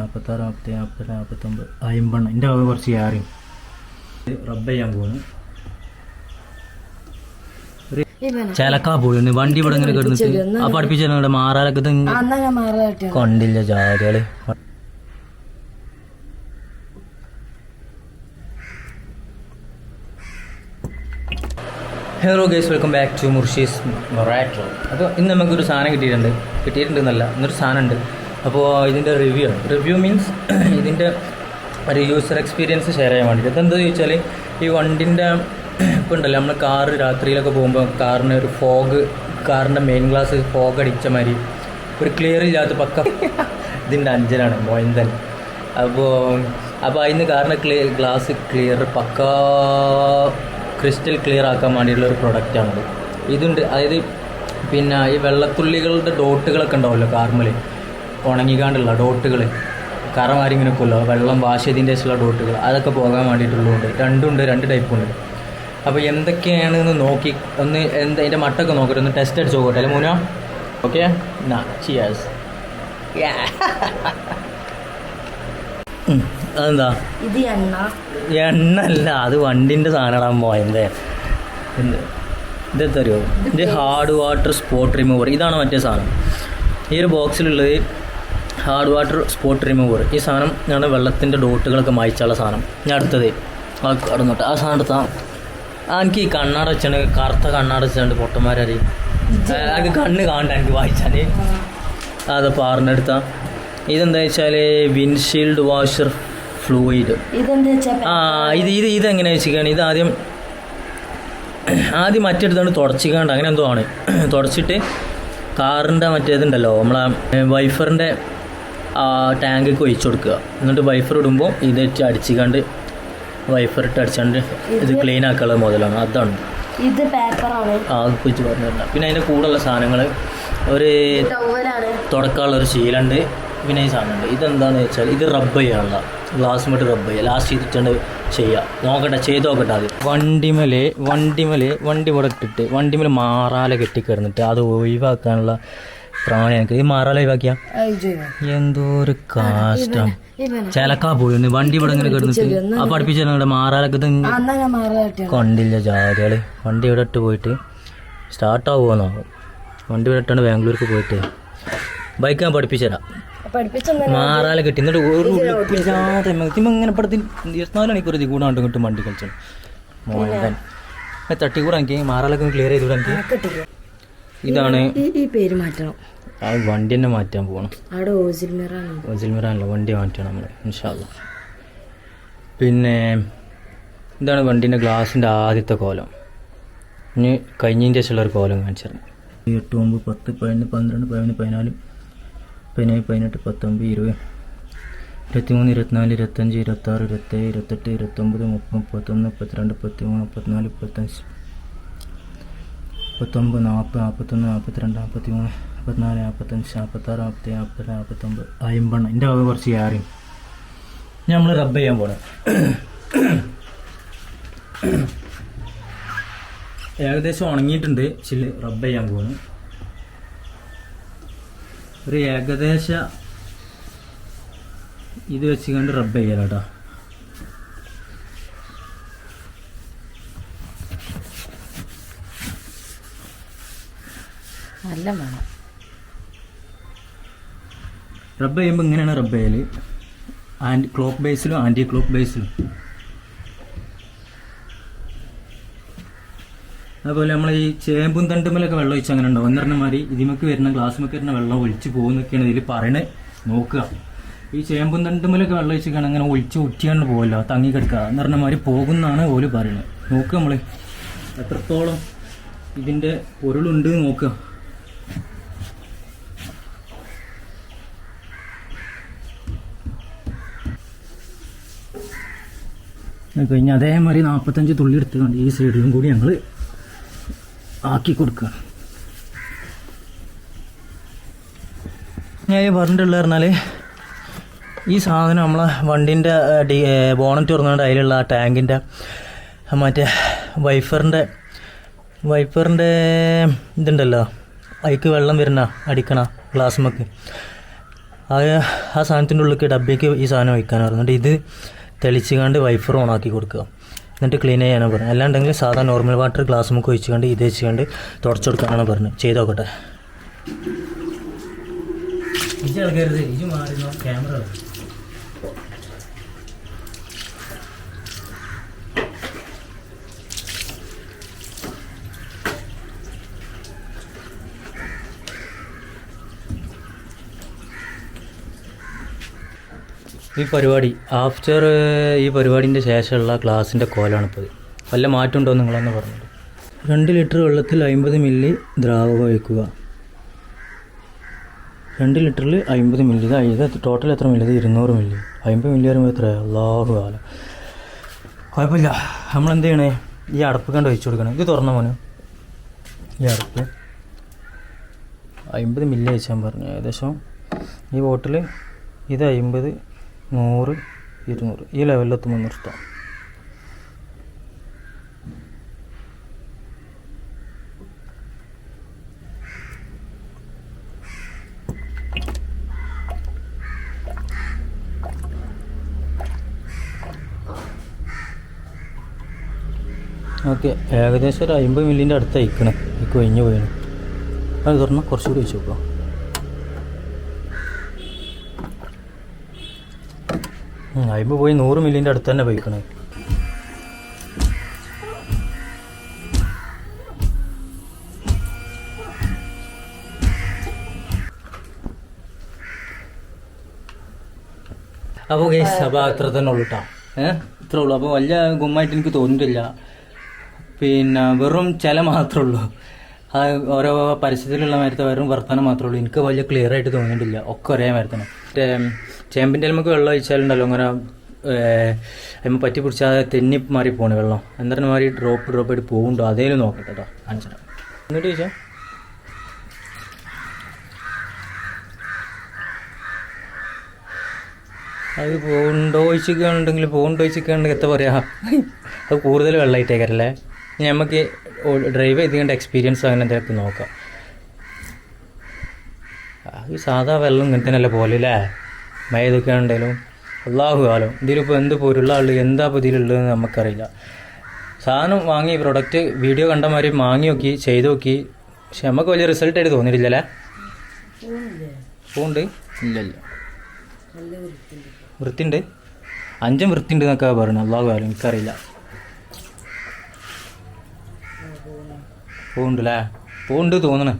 നാൽപ്പത്താറ് നാൽപ്പത്തി നാൽപ്പത്തി നാൽപ്പത്തൊമ്പത് അയമ്പെണ്ണം. എന്റെ അത് കുറച്ച് ആറിയും റബ്ബ് ചെയ്യാൻ പോകുന്നു ചിലക്കാ പോയി വണ്ടി ഇവിടെ ഇങ്ങനെ കിടന്നിട്ട് ആ പഠിപ്പിച്ച മാറാലൊക്കെ അന്നാ ഞാൻ കണ്ടില്ല ജാതികൾ. Hello guys welcome back to മുർഷീസ് മൊറാറ്റോ അപ്പോൾ ഇന്ന് നമുക്കൊരു സാധനം കിട്ടിയിട്ടുണ്ട്. കിട്ടിയിട്ടുണ്ടെന്നല്ല ഇന്നൊരു സാധനം ഉണ്ട് അപ്പോൾ ഇതിന്റെ റിവ്യൂ ആണ്. റിവ്യൂ മീൻസ് ഇതിന്റെ ഒരു യൂസർ എക്സ്പീരിയൻസ് ഷെയർ ചെയ്യാൻ വേണ്ടിയിട്ട്. അതെന്താ ചോദിച്ചാൽ ഈ വണ്ടിന്റെ ഇപ്പോൾ ഉണ്ടല്ലോ നമ്മൾ കാർ രാത്രിയിലൊക്കെ പോകുമ്പോൾ കാറിന് ഒരു ഫോഗ് കാറിന്റെ മെയിൻ ഗ്ലാസ് ഫോഗ് അടിച്ച മാതിരി ഒരു ക്ലിയർ ഇല്ലാത്ത പക്ക ഇതിന്റെ അഞ്ചലാണ് മോയന്തൻ. അപ്പോൾ അപ്പോൾ അതിന് കാറിന് clear glass clear pakka crystal clear ആക്കാൻ വേണ്ടിയിട്ടുള്ള ഒരു പ്രൊഡക്റ്റാണത് ഇതുണ്ട് അതായത് പിന്നെ ഈ വെള്ളത്തുള്ളികളുടെ ഡോട്ടുകളൊക്കെ ഉണ്ടാവുമല്ലോ കാർമൽ ഉണങ്ങിക്കാണ്ടുള്ള ഡോട്ടുകൾ കറ മാരിങ്ങനെ കൊല്ലോ വെള്ളം വാശിയതിന്റെ ശേഷമുള്ള ഡോട്ടുകൾ അതൊക്കെ പോകാൻ വേണ്ടിയിട്ടുള്ളതുണ്ട് രണ്ടുണ്ട് രണ്ട് ടൈപ്പുണ്ട് അപ്പോൾ എന്തൊക്കെയാണ് എന്ന് നോക്കി ഒന്ന് എന്താ അതിന്റെ മട്ടൊക്കെ നോക്കട്ടെ ഒന്ന് ടെസ്റ്റ് അടിച്ച് നോക്കട്ടെ അല്ലേ മൂന? ഓക്കെ നാ ചിയേഴ്സ് അതെന്താ? ഇത് എണ്ണ. എണ്ണല്ല അത് വണ്ടിന്റെ സാധനമാണ് പോയത് എന്ത്? ഇത് എത്തരുമോ ഇത് ഹാർഡ് വാട്ടർ സ്പോട്ട് റിമൂവർ ഇതാണ് മറ്റേ സാധനം. ഈ ഒരു ബോക്സിലുള്ളത് ഹാർഡ് വാട്ടർ സ്പോട്ട് റിമൂവർ ഈ സാധനം ഞാൻ വെള്ളത്തിന്റെ ഡോട്ടുകളൊക്കെ മായ്ച്ചുള്ള സാധനം. ഞാൻ അടുത്തത് ആ കടന്നോട്ടെ ആ സാധനം എടുത്താൽ ആ എനിക്ക് ഈ കണ്ണാട വെച്ചാണ് കറുത്ത കണ്ണാട വെച്ചാണ്ട് പൊട്ടന്മാരറി എനിക്ക് കണ്ണ് കാണണ്ട എനിക്ക് വായിച്ചാൽ അത് പാറിനെടുത്ത ഇതെന്താ വെച്ചാൽ വിൻഷീൽഡ് വാഷർ ഫ്ലൂയിഡ് ആ ഇത് ഇത് ഇതെങ്ങനെയാ വെച്ചിരിക്കുകയാണ് ഇത് ആദ്യം ആദ്യം മറ്റെടുത്തോണ്ട് തുടച്ചിക്കാണ്ട് അങ്ങനെ എന്തോ ആണ്. തുടച്ചിട്ട് കാറിന്റെ മറ്റേതുണ്ടല്ലോ നമ്മളെ വൈഫറിന്റെ ആ ടാങ്കിക്ക് ഒഴിച്ചു കൊടുക്കുക. എന്നിട്ട് വൈഫർ ഇടുമ്പോൾ ഇത് അടിച്ചുകൊണ്ട് വൈഫർ ഇട്ട് അടിച്ചുകൊണ്ട് ഇത് ക്ലീൻ ആക്കാനുള്ള മുതലാണ് അതാണ്. ഇത് പേപ്പറാണ് ആ കുറിച്ച് പറഞ്ഞു തരണം. പിന്നെ അതിന്റെ കൂടെയുള്ള സാധനങ്ങൾ ഒരു തുടക്കമുള്ള ഒരു ശീലമുണ്ട് പിന്നെ ഈ സാധനമുണ്ട്. ഇതെന്താണെന്ന് വെച്ചാൽ ഇത് റബ്ബ് ചെയ്യാനുള്ള. ഗ്ലാസ് മറ്റ് റബ്ബ് ചെയ്യുക. ലാസ്റ്റ് ചെയ്തിട്ടുണ്ട് ചെയ്യുക. നോക്കട്ടെ ചെയ്ത് നോക്കട്ടെ അത് വണ്ടിമൽ വണ്ടിമൽ വണ്ടി ഇവിടെ ഇട്ടിട്ട് വണ്ടിമേൽ മാറാല കെട്ടിക്കിടന്നിട്ട് അത് ഒഴിവാക്കാനുള്ള പ്രാണി എനിക്ക് ഈ മാറാല ഒഴിവാക്കിയ എന്തോ ഒരു കാഷ്ടം. ചിലക്കാ പോയി. വണ്ടി ഇവിടെ ഇങ്ങനെ കിടന്നിട്ട് ആ പഠിപ്പിച്ച മാറാലൊക്കെ കണ്ടില്ല ജാതികൾ. വണ്ടി ഇവിടെ ഇട്ട് പോയിട്ട് സ്റ്റാർട്ടാവുമെന്നാവും വണ്ടി ഇവിടെ ഇട്ടാണ് ബാംഗ്ലൂർക്ക് പോയിട്ട്. ബൈക്ക് ഞാൻ പഠിപ്പിച്ചുതരാം മാറാല കിട്ടി. എന്നിട്ട് ഒരു ഉളുപ്പില്ലാതെ ഇതിമ്മ ഇങ്ങനെ പടത്തി ഇരുപത്തിനാല് മണിക്കൂർ ഇത് കൂടെ കണ്ടു കിട്ടും വണ്ടി കളിച്ചു മോഹൻ തട്ടി കൂടെ എനിക്ക്. മാറാലൊക്കെ ക്ലിയർ ചെയ്ത് എനിക്ക്. കിട്ടില്ല ഇതാണ് ഈ പേര് മാറ്റണം. ആ വണ്ടി തന്നെ മാറ്റാൻ പോകണം അവിടെ ഓസിൽ മിറാണ്. ഒജിൽമിറാനല്ല വണ്ടി മാറ്റണം നമ്മൾ ഇൻഷാല്ല പിന്നെ ഇതാണ് വണ്ടീന്റെ ഗ്ലാസിന്റെ ആദ്യത്തെ കോലം. ഇനി കഴിഞ്ഞതിന്റെ ശേഷമുള്ള ഒരു കോലം കാണിച്ചിരുന്നു എട്ട് ഒമ്പത് പത്ത് പതിനൊന്ന് പന്ത്രണ്ട് പതിനൊന്ന് പതിനാല് പതിനേഴ് പതിനെട്ട് പത്തൊമ്പത് ഇരുപത് ഇരുപത്തിമൂന്ന് ഇരുപത്തിനാല് ഇരുപത്തഞ്ച് ഇരുപത്താറ് ഇരുപത്തേഴ് ഇരുപത്തെട്ട് ഇരുപത്തൊമ്പത് മുപ്പത് മുപ്പത്തൊന്ന് മുപ്പത്തിരണ്ട് മുപ്പത്തിമൂന്ന് മുപ്പത്തിനാല് മുപ്പത്തഞ്ച് മുപ്പത്തൊമ്പത് നാൽപ്പത് നാൽപ്പത്തൊന്ന് നാൽപ്പത്തിരണ്ട് നാൽപ്പത്തിമൂന്ന് നാൽപ്പത്തിനാല് നാൽപ്പത്തഞ്ച് നാൽപ്പത്താറ് നാൽപ്പത്തി നാൽപ്പത്തി നാൽപ്പത്തൊമ്പത് അമ്പണ്ണം എന്റെ അവ കുറച്ച് ഏറെയും നമ്മൾ റബ്ബ് ചെയ്യാൻ പോണേ. ഏകദേശം ഉണങ്ങിയിട്ടുണ്ട്. ചില്ല് റബ്ബ് ചെയ്യാൻ പോകുന്നു ഒരു ഏകദേശ ഇത് വെച്ചുകൊണ്ട് റബ്ബ് ചെയ്യാലോ കേട്ടോ നല്ല മണം. റബ്ബ് ചെയ്യുമ്പോൾ ഇങ്ങനെയാണ് റബ്ബ് ചെയ്യൽ ആന്റി ക്ലോക്ക് ബേസിലും ആന്റി ക്ലോക്ക് ബേസിലും അതുപോലെ നമ്മൾ ഈ ചേമ്പും തണ്ടുമ്മലൊക്കെ വെള്ളം ഒഴിച്ച് അങ്ങനെ ഉണ്ടാവും. എന്ന് മാതിരി ഇതിമക്ക് വരുന്ന ഗ്ലാസ്മൊക്കെ വരുന്ന വെള്ളം ഒഴിച്ച് പോകുന്നൊക്കെയാണ് ഇതിൽ പറയണേ. നോക്കുക. ഈ ചേമ്പും തണ്ടുമ്മലൊക്കെ വെള്ളം ഒഴിച്ചിട്ടാണ് അങ്ങനെ ഒഴിച്ച് ഒറ്റിയാണ്ട് പോകില്ല തങ്ങി കിടക്കുക. മാതിരി പോകുന്നാണ് ഓൽ പറയുന്നത് നോക്കുക നമ്മൾ എത്രത്തോളം ഇതിന്റെ പൊരുളുണ്ട് നോക്കുക. അത് കഴിഞ്ഞ് അതേമാതിരി നാൽപ്പത്തഞ്ച് തുള്ളി എടുത്തുകൊണ്ട് ഈ സൈഡിലും കൂടി ഞങ്ങൾ ആക്കി കൊടുക്കുക. ഞാൻ പറഞ്ഞിട്ടുള്ള പറഞ്ഞാൽ ഈ സാധനം നമ്മളെ വണ്ടിന്റെ ഡി ബോണറ്റ് തുറന്നുകൊണ്ട് അതിലുള്ള ആ ടാങ്കിന്റെ മറ്റേ വൈഫറിന്റെ വൈഫറിന്റെ ഇതുണ്ടല്ലോ അതിക്ക് വെള്ളം വരുന്ന അടിക്കണ ഗ്ലാസ്മക്ക്. ആ ആ സാധനത്തിന്റെ ഉള്ളിലേക്ക് ഡബ്ബയ്ക്ക് ഈ സാധനം വയ്ക്കാൻ പറഞ്ഞിട്ട് ഇത് തെളിച്ചുകൊണ്ട് വൈഫർ ഓൺ ആക്കി കൊടുക്കുക. എന്നിട്ട് ക്ലീൻ ചെയ്യാനാണ് പറഞ്ഞത് അല്ലാണ്ടെങ്കിൽ സാധാ നോർമൽ വാട്ടർ ഗ്ലാസ് മുക്ക് ഒഴിച്ചുകൊണ്ട് ഇത് വെച്ചുകൊണ്ട് തുടച്ചു കൊടുക്കാനാണ് പറഞ്ഞത് ചെയ്ത് നോക്കട്ടെ ഇജ് ക്യാമറ ഈ പരിപാടി ആഫ്റ്റർ ഈ പരിപാടിന്റെ ശേഷമുള്ള ക്ലാസ്സിന്റെ കോലാണിപ്പോൾ. വല്ല മാറ്റമുണ്ടോ നിങ്ങളെന്ന് പറഞ്ഞത് രണ്ട് ലിറ്റർ വെള്ളത്തിൽ അമ്പത് മില്ലി ദ്രാവകം ഒഴിക്കുക. രണ്ട് ലിറ്ററിൽ അമ്പത് മില്ലി ഇത് ടോട്ടൽ എത്ര മില്ലി ഇത് ഇരുന്നൂറ് മില്ലി അമ്പത് മില്ലി വരുമ്പോൾ എത്ര അള്ളാഹു കാലം കുഴപ്പമില്ല. നമ്മളെന്ത് ചെയ്യണേ? ഈ അടപ്പ് കണ്ട് ഒഴിച്ചു കൊടുക്കണം. ഇത് തുറന്ന മോന്? ഈ അടപ്പ്. അമ്പത് മില്ലി അയച്ചാൻ പറഞ്ഞു. ഏകദേശം ഈ ബോട്ടിൽ ഇത് അമ്പത് നൂറ് ഇരുന്നൂറ്. ഈ ലെവലിലെത്തുമ്പോൾ നിർത്താം. ഓക്കെ ഏകദേശം ഒരു അമ്പത് മില്ലിന്റെ അടുത്ത് അയക്കണേ ഈ കൊഴിഞ്ഞു പോയാണ് അത് തുറന്നാൽ കുറച്ചുകൂടി വെച്ച് നോക്കാം. അയിമ്പ് പോയി നൂറ് മില്ലിന്റെ അടുത്ത് തന്നെ പോയിക്കണേ. അപ്പോൾ കേസ് അപ്പോൾ അത്ര തന്നെ ഉള്ളൂ കേട്ടോ ഏഹ് ഇത്ര ഉള്ളൂ. അപ്പോൾ വലിയ ഗുമ്മായിട്ട് എനിക്ക് തോന്നിയിട്ടില്ല. പിന്നെ വെറും ചില മാത്രമേ ഉള്ളൂ. ആ ഓരോ പരിസ്ഥിതിയിലുള്ള മരത്തെ വെറും വർത്തമാനം മാത്രമേ ഉള്ളൂ. എനിക്ക് വലിയ ക്ലിയർ ആയിട്ട് തോന്നിയിട്ടില്ല. ഒക്കെ ഒരേ മരത്തിന്. ചേമ്പിന്റെ നമുക്ക് വെള്ളം ഒഴിച്ചാലുണ്ടല്ലോ അങ്ങനെ അതിന് പറ്റി പിടിച്ചാൽ തെന്നി മാറി പോണ വെള്ളം. എന്നിട്ട് മാറി ഡ്രോപ്പ് ഡ്രോപ്പ് ആയിട്ട് പോകുന്നുണ്ടോ അതേലും നോക്കട്ടെ കേട്ടോ കാണിച്ചാൽ എന്നിട്ട് ചോദിച്ചാൽ അത് പോകുന്നുണ്ടോ ചോദിച്ചിട്ടുണ്ടെങ്കിൽ പോകുന്നുണ്ടോ ചോദിച്ചിട്ടുണ്ടെങ്കിൽ എത്ര പറയാ? അത് കൂടുതൽ ഇനി നമുക്ക് ഡ്രൈവ് ചെയ്തുകൊണ്ട് എക്സ്പീരിയൻസ് അങ്ങനെ എന്തെങ്കിലും നോക്കാം ഈ സാധാ വെള്ളം ഇങ്ങനെ തന്നെയല്ലേ പോലെ അല്ലേ? ഉണ്ടെങ്കിലും അള്ളാഹു കാലം ഇതിലിപ്പോൾ എന്ത് പോരുള്ള ആൾ എന്താ ഇപ്പോൾ ഇതിലുള്ളതെന്ന് നമുക്കറിയില്ല. സാധനം വാങ്ങി പ്രൊഡക്റ്റ് വീഡിയോ കണ്ട മാതിരി വാങ്ങി നോക്കി ചെയ്ത് നോക്കി. പക്ഷെ നമുക്ക് വലിയ റിസൾട്ട് ആയിട്ട് തോന്നിയിട്ടില്ലല്ലേ? പൂണ്ട് ഇല്ലല്ല. ഇല്ല വൃത്തിണ്ട് അഞ്ചും വൃത്തിണ്ട് എന്നൊക്കെ പറയുന്നത് അള്ളാഹു കാലം എനിക്കറിയില്ല. പൂണ്ടല്ലേ പൂണ്ട് തോന്നണേ.